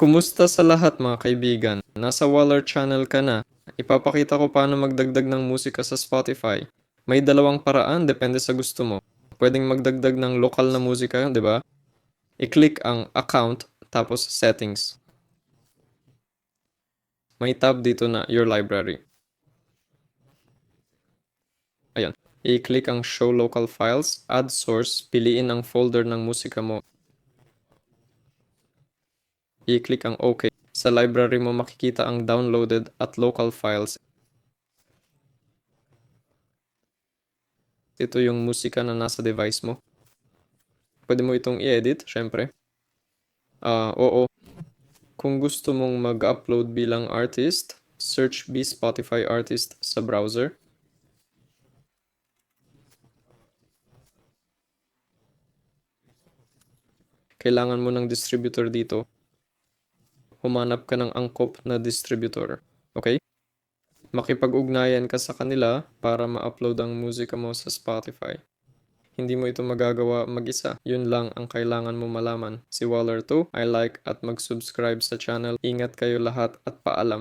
Kumusta sa lahat mga kaibigan? Nasa Waller channel ka na. Ipapakita ko paano magdagdag ng musika sa Spotify. May dalawang paraan depende sa gusto mo. Pwedeng magdagdag ng lokal na musika, di ba? I-click ang account tapos settings. May tab dito na your library. Ayan. I-click ang show local files, add source, piliin ang folder ng musika mo. I-click ang OK. Sa library mo makikita ang downloaded at local files. Ito yung musika na nasa device mo. Pwede mo itong i-edit, syempre. Ah, oo. Kung gusto mong mag-upload bilang artist, search B Spotify artist sa browser. Kailangan mo ng distributor dito. Humanap ka ng angkop na distributor. Okay? Makipag-ugnayan ka sa kanila para ma-upload ang musika mo sa Spotify. Hindi mo ito magagawa mag-isa. Yun lang ang kailangan mo malaman. Si Waller 2, I like at mag-subscribe sa channel. Ingat kayo lahat at paalam.